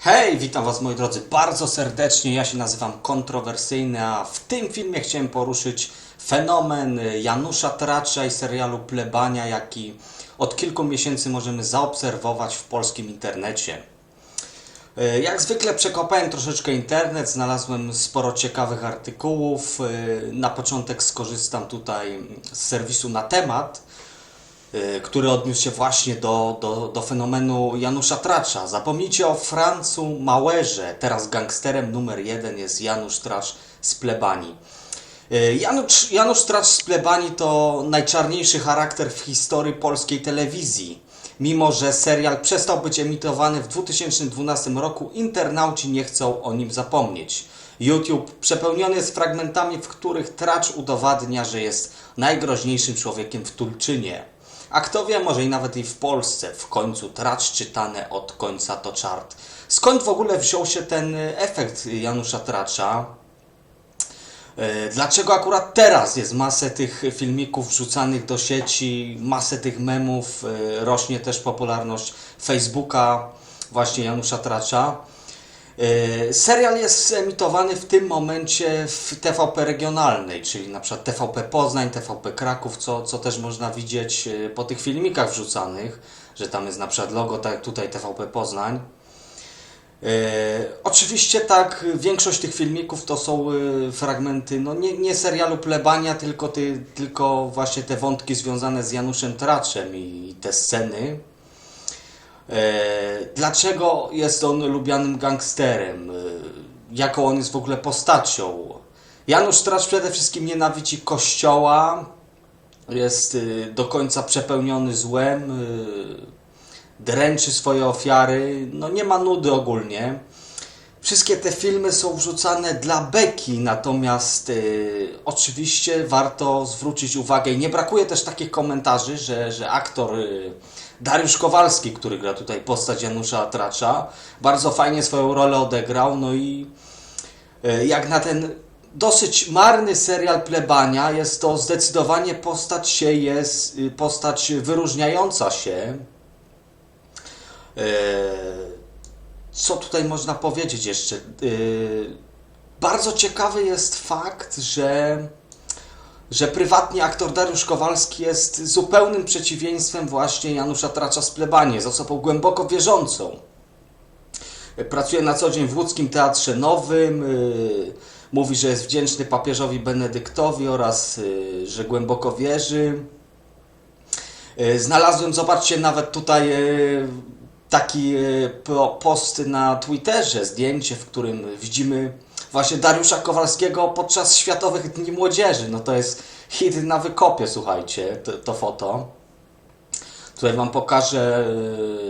Hej, witam Was moi drodzy bardzo serdecznie. Ja się nazywam Kontrowersyjny, a w tym filmie chciałem poruszyć fenomen Janusza Tracza i serialu Plebania, jaki od kilku miesięcy możemy zaobserwować w polskim internecie. E, Jak zwykle przekopałem troszeczkę internet, znalazłem sporo ciekawych artykułów. E, Na początek skorzystam tutaj z serwisu na temat, który odniósł się właśnie do, do, do fenomenu Janusza Tracza. Zapomnijcie o Francu Małerze, teraz gangsterem numer jeden jest Janusz Tracz z plebanii. E, Janusz, Janusz Tracz z plebanii to najczarniejszy charakter w historii polskiej telewizji. Mimo, że serial przestał być emitowany w 2012 roku, internauci nie chcą o nim zapomnieć. YouTube przepełniony jest fragmentami, w których Tracz udowadnia, że jest najgroźniejszym człowiekiem w Tulczynie. A kto wie, może i nawet i w Polsce, w końcu Tracz czytane od końca to czart. Skąd w ogóle wziął się ten e, efekt Janusza Tracza? E, Dlaczego akurat teraz jest masę tych filmików wrzucanych do sieci, masę tych memów, e, rośnie też popularność Facebooka, właśnie Janusza Tracza. E, Serial jest emitowany w tym momencie w TVP regionalnej, czyli na przykład TVP Poznań, TVP Kraków, co, co też można widzieć e, po tych filmikach wrzucanych, że tam jest na przykład logo, tak tutaj TVP Poznań. E, oczywiście tak, większość tych filmików to są fragmenty, no nie, nie serialu Plebania, tylko, ty, tylko właśnie te wątki związane z Januszem Traczem i, i te sceny. E, dlaczego jest on lubianym gangsterem? E, jaką on jest w ogóle postacią? Janusz Tracz przede wszystkim nienawidzi kościoła, jest e, do końca przepełniony złem, dręczy swoje ofiary, no nie ma nudy ogólnie. Wszystkie te filmy są wrzucane dla beki, natomiast y, oczywiście warto zwrócić uwagę i nie brakuje też takich komentarzy, że, że aktor y, Dariusz Kowalski, który gra tutaj postać Janusza Tracza, bardzo fajnie swoją rolę odegrał, no i y, jak na ten dosyć marny serial Plebania, jest to zdecydowanie postać się jest, y, postać wyróżniająca się. Eee, Co tutaj można powiedzieć jeszcze? Eee, Bardzo ciekawy jest fakt, że, że prywatnie aktor Dariusz Kowalski jest zupełnym przeciwieństwem właśnie Janusza Tracza z Plebanii. Jest osobą głęboko wierzącą. Pracuje na co dzień w łódzkim Teatrze Nowym. eee, Mówi, że jest wdzięczny papieżowi Benedyktowi oraz eee, że głęboko wierzy. E, Znalazłem, zobaczcie, nawet tutaj taki po- post na Twitterze, zdjęcie, w którym widzimy właśnie Dariusza Kowalskiego podczas Światowych Dni Młodzieży. No to jest hit na wykopie, słuchajcie, to, to foto. Tutaj Wam pokażę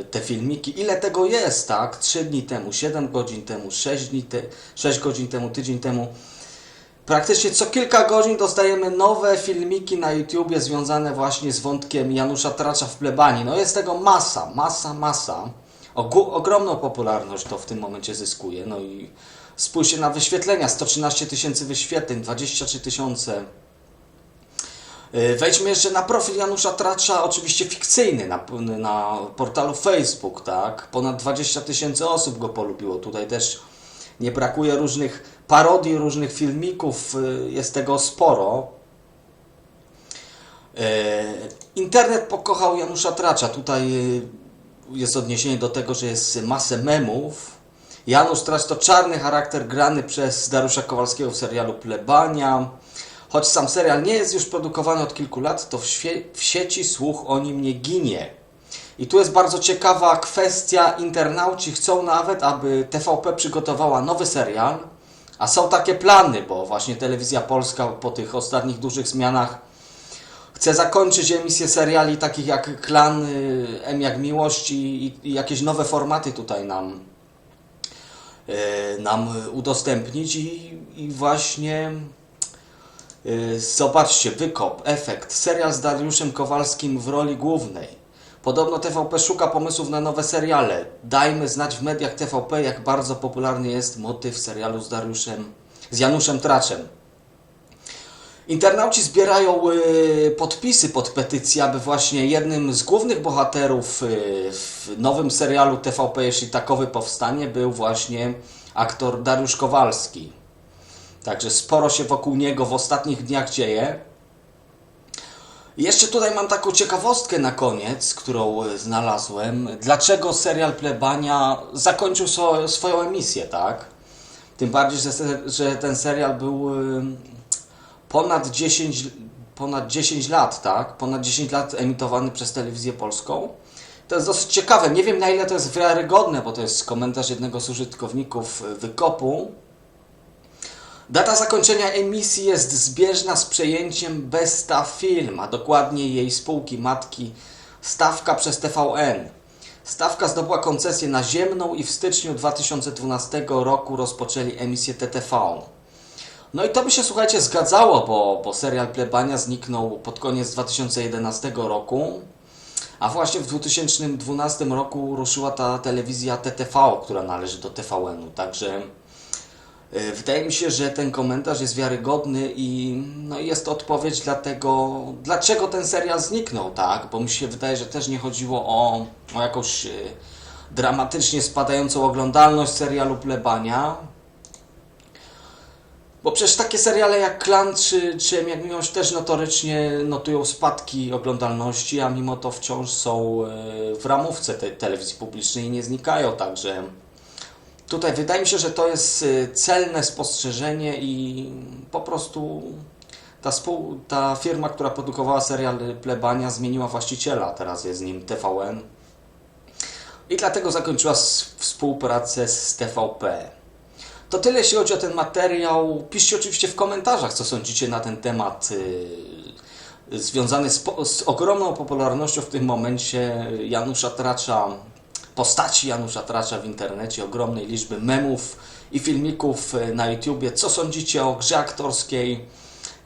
e, te filmiki. Ile tego jest, tak? 3 dni temu, 7 godzin temu, 6 dni te, 6 godzin temu, tydzień temu. Praktycznie co kilka godzin dostajemy nowe filmiki na YouTubie związane właśnie z wątkiem Janusza Tracza w plebanii. No jest tego masa, masa, masa. Ogromną popularność to w tym momencie zyskuje. No i spójrzcie na wyświetlenia. 113 tysięcy wyświetleń, 23 tysiące. Yy, Wejdźmy jeszcze na profil Janusza Tracza, oczywiście fikcyjny, na, na portalu Facebook, tak? Ponad 20 tysięcy osób go polubiło. Tutaj też nie brakuje różnych parodii, różnych filmików, y, jest tego sporo. E, Internet pokochał Janusza Tracza. Tutaj y, jest odniesienie do tego, że jest masę memów. Janusz Tracz to czarny charakter grany przez Dariusza Kowalskiego w serialu Plebania. Choć sam serial nie jest już produkowany od kilku lat, to w, świe- w sieci słuch o nim nie ginie. I tu jest bardzo ciekawa kwestia. Internauci chcą nawet, aby TVP przygotowała nowy serial, a są takie plany, bo właśnie telewizja polska po tych ostatnich dużych zmianach chce zakończyć emisję seriali takich jak Klan, y, M jak Miłość i, i, i jakieś nowe formaty tutaj nam, y, nam udostępnić i, i właśnie y, zobaczcie, wykop, efekt, serial z Dariuszem Kowalskim w roli głównej. Podobno TVP szuka pomysłów na nowe seriale. Dajmy znać w mediach TVP, jak bardzo popularny jest motyw serialu z Dariuszem, z Januszem Traczem. Internauci zbierają y, podpisy pod petycję, aby właśnie jednym z głównych bohaterów y, w nowym serialu TVP, jeśli takowy powstanie, był właśnie aktor Dariusz Kowalski. Także sporo się wokół niego w ostatnich dniach dzieje. Jeszcze tutaj mam taką ciekawostkę na koniec, którą y, znalazłem. Dlaczego serial Plebania zakończył swo- swoją emisję, tak? Tym bardziej, że, ten serial był ponad 10, ponad 10 lat, tak? Ponad 10 lat emitowany przez telewizję polską. To jest dosyć ciekawe. Nie wiem na ile to jest wiarygodne, bo to jest komentarz jednego z użytkowników Wykopu. Data zakończenia emisji jest zbieżna z przejęciem Besta Film, a dokładnie jej spółki matki Stawka przez TVN. Stawka zdobyła koncesję naziemną i w styczniu 2012 roku rozpoczęli emisję TTV. No i to by się, słuchajcie, zgadzało, bo, bo serial Plebania zniknął pod koniec 2011 roku, a właśnie w 2012 roku ruszyła ta telewizja TTV, która należy do TVN-u, także y, wydaje mi się, że ten komentarz jest wiarygodny i no, jest odpowiedź dlatego, dlaczego ten serial zniknął, tak? Bo mi się wydaje, że też nie chodziło o, o jakąś y, dramatycznie spadającą oglądalność serialu Plebania, bo przecież takie seriale jak Klan czy, czy jak Miłość też notorycznie notują spadki oglądalności, a mimo to wciąż są e, w ramówce tej telewizji publicznej i nie znikają, także tutaj wydaje mi się, że to jest e, celne spostrzeżenie i po prostu ta, spół, ta firma, która produkowała serial Plebania zmieniła właściciela, teraz jest nim TVN i dlatego zakończyła współpracę z TVP. To tyle, jeśli chodzi o ten materiał. Piszcie oczywiście w komentarzach, co sądzicie na ten temat yy, związany z, z ogromną popularnością w tym momencie Janusza Tracza, postaci Janusza Tracza w internecie, ogromnej liczby memów i filmików yy, na YouTubie. Co sądzicie o grze aktorskiej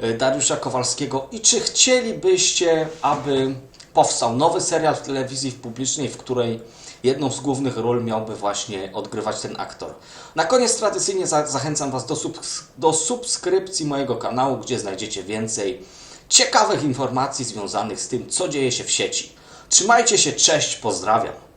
yy, Dariusza Kowalskiego i czy chcielibyście, aby powstał nowy serial w telewizji publicznej, w której jedną z głównych ról miałby właśnie odgrywać ten aktor. Na koniec tradycyjnie za zachęcam Was do, subs do subskrypcji mojego kanału, gdzie znajdziecie więcej ciekawych informacji związanych z tym, co dzieje się w sieci. Trzymajcie się, cześć, pozdrawiam.